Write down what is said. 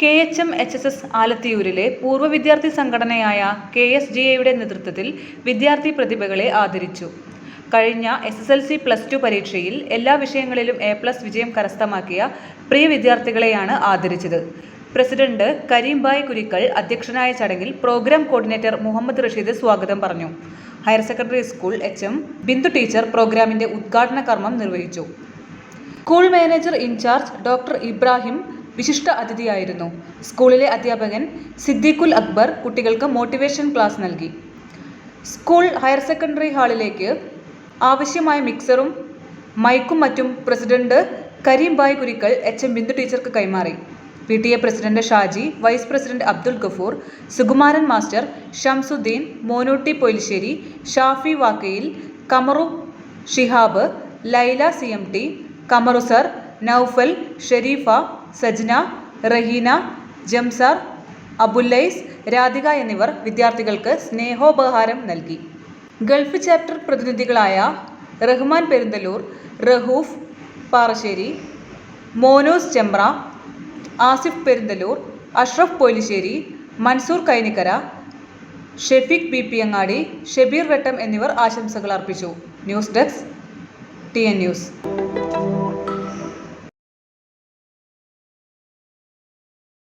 K H M H S S ആലത്തിയൂരിലെ പൂർവ വിദ്യാർത്ഥി സംഘടനയായ കെ എസ് ജി എയുടെ നേതൃത്വത്തിൽ വിദ്യാർത്ഥി പ്രതിഭകളെ ആദരിച്ചു. കഴിഞ്ഞ S S L C plus two പരീക്ഷയിൽ എല്ലാ വിഷയങ്ങളിലും എ പ്ലസ് വിജയം കരസ്ഥമാക്കിയ പ്രിയ വിദ്യാർത്ഥികളെയാണ് ആദരിച്ചത്. പ്രസിഡന്റ് കരീംബായ് കുരിക്കൽ അധ്യക്ഷനായ ചടങ്ങിൽ പ്രോഗ്രാം കോർഡിനേറ്റർ മുഹമ്മദ് റഷീദ് സ്വാഗതം പറഞ്ഞു. Higher secondary school H M Bindu teacher പ്രോഗ്രാമിന്റെ ഉദ്ഘാടന കർമ്മം നിർവഹിച്ചു. School manager in charge doctor Ibrahim വിശിഷ്ട അതിഥിയായിരുന്നു. സ്കൂളിലെ അധ്യാപകൻ സിദ്ദീഖുൽ അക്ബർ കുട്ടികൾക്ക് മോട്ടിവേഷൻ ക്ലാസ് നൽകി. സ്കൂൾ ഹയർ സെക്കൻഡറി ഹാളിലേക്ക് ആവശ്യമായ മിക്സറും മൈക്കും മറ്റും president Kareembai Kurikkal H M Bindu ടീച്ചർക്ക് കൈമാറി. P T A president Shaji vice president Abdul Gafoor Sukumaran master Shamsuddin Monutty Poilissery Shafi Vakkayil Kamaru Shihab Laila C M T Kamaru sir Noufal Sherifa Sajna Raheena Jamsar Abullais Radhika എന്നിവർ വിദ്യാർത്ഥികൾക്ക് സ്നേഹോപഹാരം നൽകി. Gulf chapter പ്രതിനിധികളായ Rahman Perunthalur Rahoof Parassery Monos Chembra Asif Perunthalur Ashraf Polissery Mansoor Kainikkara Shefeeq B P Angadi Shebeer Vettam എന്നിവർ ആശംസകൾ അർപ്പിച്ചു. News desk T N news.